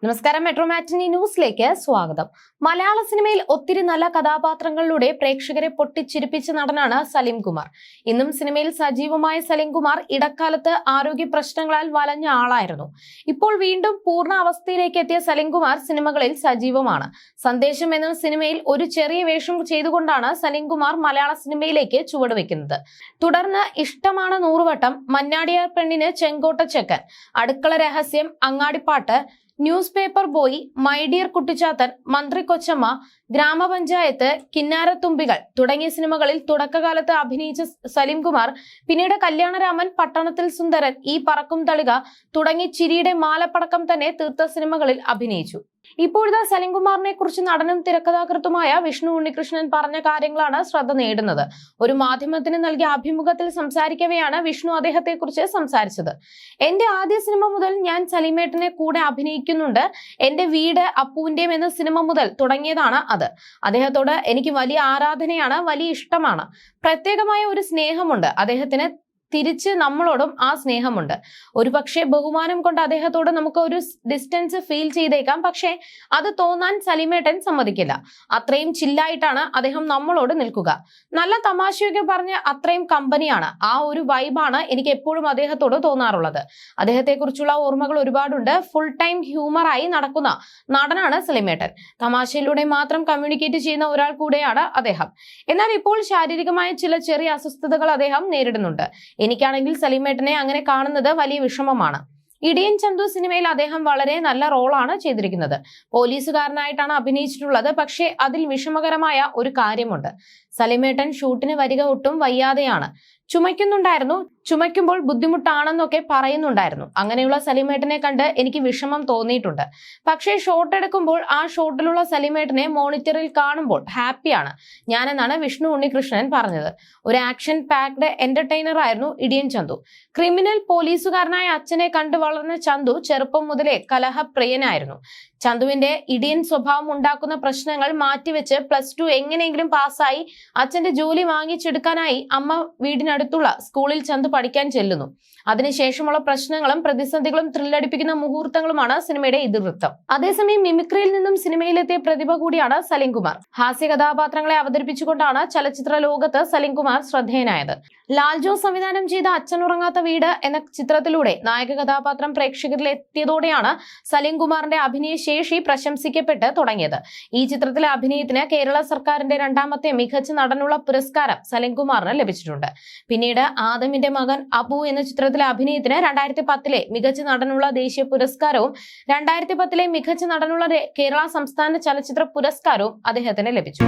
നമസ്കാരം മെട്രോ മാറ്റിനി ന്യൂസിലേക്ക് സ്വാഗതം. മലയാള സിനിമയിൽ ഒത്തിരി നല്ല കഥാപാത്രങ്ങളിലൂടെ പ്രേക്ഷകരെ പൊട്ടിച്ചിരിപ്പിച്ച നടനാണ് സലീം കുമാർ. ഇന്നും സിനിമയിൽ സജീവമായ സലീം കുമാർ ഇടക്കാലത്ത് ആരോഗ്യ പ്രശ്നങ്ങളാൽ വലഞ്ഞ ആളായിരുന്നു. ഇപ്പോൾ വീണ്ടും പൂർണ അവസ്ഥയിലേക്ക് എത്തിയ സലീം കുമാർ സിനിമകളിൽ സജീവമാണ്. സന്ദേശം എന്ന സിനിമയിൽ ഒരു ചെറിയ വേഷം ചെയ്തുകൊണ്ടാണ് സലീം കുമാർ മലയാള സിനിമയിലേക്ക് ചുവടുവെക്കുന്നത്. തുടർന്ന് ഇഷ്ടമാണ് നൂറുവട്ടം മന്നാടിയാർ പെണ്ണിന് Chenkotta Chekkan Adukkala Rahasyam Angadippattu news paper boy my dear Kuttichathan Manthri Kochamma Gramapanchayath Kinnarathumbikal തുടങ്ങിയ സിനിമകളിൽ തുടക്കകാലത്ത് അഭിനയിച്ച സലീം കുമാർ പിന്നീട് കല്യാണരാമൻ പട്ടണത്തിൽ സുന്ദരൻ ഈ പറക്കും തളിക തുടങ്ങി ചിരിയുടെ മാലപ്പടക്കം തന്നെ തീർത്ത സിനിമകളിൽ അഭിനയിച്ചു. ഇപ്പോഴത്തെ സലിംകുമാറിനെ കുറിച്ച് നടനും തിരക്കഥാകൃത്തുമായ വിഷ്ണു ഉണ്ണികൃഷ്ണൻ പറഞ്ഞ കാര്യങ്ങളാണ് ശ്രദ്ധ നേടുന്നത്. ഒരു മാധ്യമത്തിന് നൽകിയ അഭിമുഖത്തിൽ സംസാരിക്കവെയാണ് വിഷ്ണു അദ്ദേഹത്തെ കുറിച്ച് സംസാരിച്ചത്. എന്റെ ആദ്യ സിനിമ മുതൽ ഞാൻ സലീമേട്ടനെ കൂടെ അഭിനയിക്കുന്നുണ്ട്. എന്റെ വീട് അപ്പുവിന്റെയും എന്ന സിനിമ മുതൽ തുടങ്ങിയതാണ് അത്. അദ്ദേഹത്തോട് എനിക്ക് വലിയ ആരാധനയാണ് വലിയ ഇഷ്ടമാണ്. പ്രത്യേകമായ ഒരു സ്നേഹമുണ്ട്. അദ്ദേഹത്തിന് തിരിച്ച് നമ്മളോടും ആ സ്നേഹമുണ്ട്. ഒരു പക്ഷേ ബഹുമാനം കൊണ്ട് അദ്ദേഹത്തോട് നമുക്ക് ഒരു ഡിസ്റ്റൻസ് ഫീൽ ചെയ്തേക്കാം. പക്ഷേ അത് തോന്നാൻ സലിമേട്ടൻ സമ്മതിക്കില്ല. അത്രയും ചില്ലായിട്ടാണ് അദ്ദേഹം നമ്മളോട് നിൽക്കുക. നല്ല തമാശയൊക്കെ പറഞ്ഞ് അത്രയും കമ്പനിയാണ്. ആ ഒരു വൈബാണ് എനിക്ക് എപ്പോഴും അദ്ദേഹത്തോട് തോന്നാറുള്ളത്. അദ്ദേഹത്തെക്കുറിച്ചുള്ള ഓർമ്മകൾ ഒരുപാടുണ്ട്. ഫുൾ ടൈം ഹ്യൂമറായി നടക്കുന്ന നടനാണ് സലിമേട്ടൻ. തമാശയിലൂടെ മാത്രം കമ്മ്യൂണിക്കേറ്റ് ചെയ്യുന്ന ഒരാൾ കൂടെയാണ് അദ്ദേഹം. എന്നാൽ ഇപ്പോൾ ശാരീരികമായ ചില ചെറിയ അസ്വസ്ഥതകൾ അദ്ദേഹം നേരിടുന്നുണ്ട്. എനിക്കാണെങ്കിൽ സലീമേട്ടനെ അങ്ങനെ കാണുന്നത് വലിയ വിഷമമാണ്. ഇടിയൻ ചന്തു സിനിമയിൽ അദ്ദേഹം വളരെ നല്ല റോളാണ് ചെയ്തിരിക്കുന്നത്. പോലീസുകാരനായിട്ടാണ് അഭിനയിച്ചിട്ടുള്ളത്. പക്ഷേ അതിൽ വിഷമകരമായ ഒരു കാര്യമുണ്ട്. സലിമേട്ടൻ ഷൂട്ടിന് വരിക ഒട്ടും വയ്യാതെയാണ്. ചുമയ്ക്കുന്നുണ്ടായിരുന്നു. ചുമയ്ക്കുമ്പോൾ ബുദ്ധിമുട്ടാണെന്നൊക്കെ പറയുന്നുണ്ടായിരുന്നു. അങ്ങനെയുള്ള സലിമേട്ടനെ കണ്ട് എനിക്ക് വിഷമം തോന്നിയിട്ടുണ്ട്. പക്ഷേ ഷോട്ട് എടുക്കുമ്പോൾ ആ ഷോട്ടിലുള്ള സലിമേട്ടനെ മോണിറ്ററിൽ കാണുമ്പോൾ ഹാപ്പിയാണ് ഞാനെന്നാണ് വിഷ്ണു ഉണ്ണികൃഷ്ണൻ പറഞ്ഞത്. ഒരു ആക്ഷൻ പാക്ഡ് എന്റർടൈനർ ആയിരുന്നു ഇടിയൻ ചന്തു. ക്രിമിനൽ പോലീസുകാരനായ അച്ഛനെ കണ്ടു വളർന്ന ചന്തു ചെറുപ്പം മുതലേ കലഹപ്രിയനായിരുന്നു. ചന്തുവിന്റെ ഇടിയൻ സ്വഭാവം ഉണ്ടാക്കുന്ന പ്രശ്നങ്ങൾ മാറ്റിവെച്ച് പ്ലസ് ടു എങ്ങനെയെങ്കിലും പാസ്സായി അച്ഛന്റെ ജോലി വാങ്ങിച്ചെടുക്കാനായി അമ്മ വീടിനടുത്തുള്ള സ്കൂളിൽ ചന്തു പഠിക്കാൻ ചെല്ലുന്നു. അതിനുശേഷമുള്ള പ്രശ്നങ്ങളും പ്രതിസന്ധികളും ത്രില്ലടിപ്പിക്കുന്ന മുഹൂർത്തങ്ങളുമാണ് സിനിമയുടെ ഇതിവൃത്തം. അതേസമയം മിമിക്രിയിൽ നിന്നും സിനിമയിലെത്തിയ പ്രതിഭ കൂടിയാണ് സലിംകുമാർ. ഹാസ്യ കഥാപാത്രങ്ങളെ അവതരിപ്പിച്ചുകൊണ്ടാണ് ചലച്ചിത്ര ലോകത്ത് സലിംകുമാർ ശ്രദ്ധേയനായത്. ലാൽജോ സംവിധാനം ചെയ്ത അച്ഛനുറങ്ങാത്ത വീട് എന്ന ചിത്രത്തിലൂടെ നായക കഥാപാത്രം പ്രേക്ഷകരിൽ എത്തിയതോടെയാണ് സലീംകുമാറിന്റെ അഭിനയ ശേഷി പ്രശംസിക്കപ്പെട്ട് തുടങ്ങിയത്. ഈ ചിത്രത്തിലെ അഭിനയത്തിന് കേരള സർക്കാരിന്റെ രണ്ടാമത്തെ മികച്ച നടനുള്ള പുരസ്കാരം സലിംകുമാറിന് ലഭിച്ചിട്ടുണ്ട്. പിന്നീട് ആദമിന്റെ മകൻ അബു എന്ന ചിത്രത്തിലെ അഭിനയത്തിന് രണ്ടായിരത്തി പത്തിലെ മികച്ച നടനുള്ള ദേശീയ പുരസ്കാരവും രണ്ടായിരത്തി പത്തിലെ മികച്ച നടനുള്ള കേരള സംസ്ഥാന ചലച്ചിത്ര പുരസ്കാരവും അദ്ദേഹത്തിന് ലഭിച്ചു.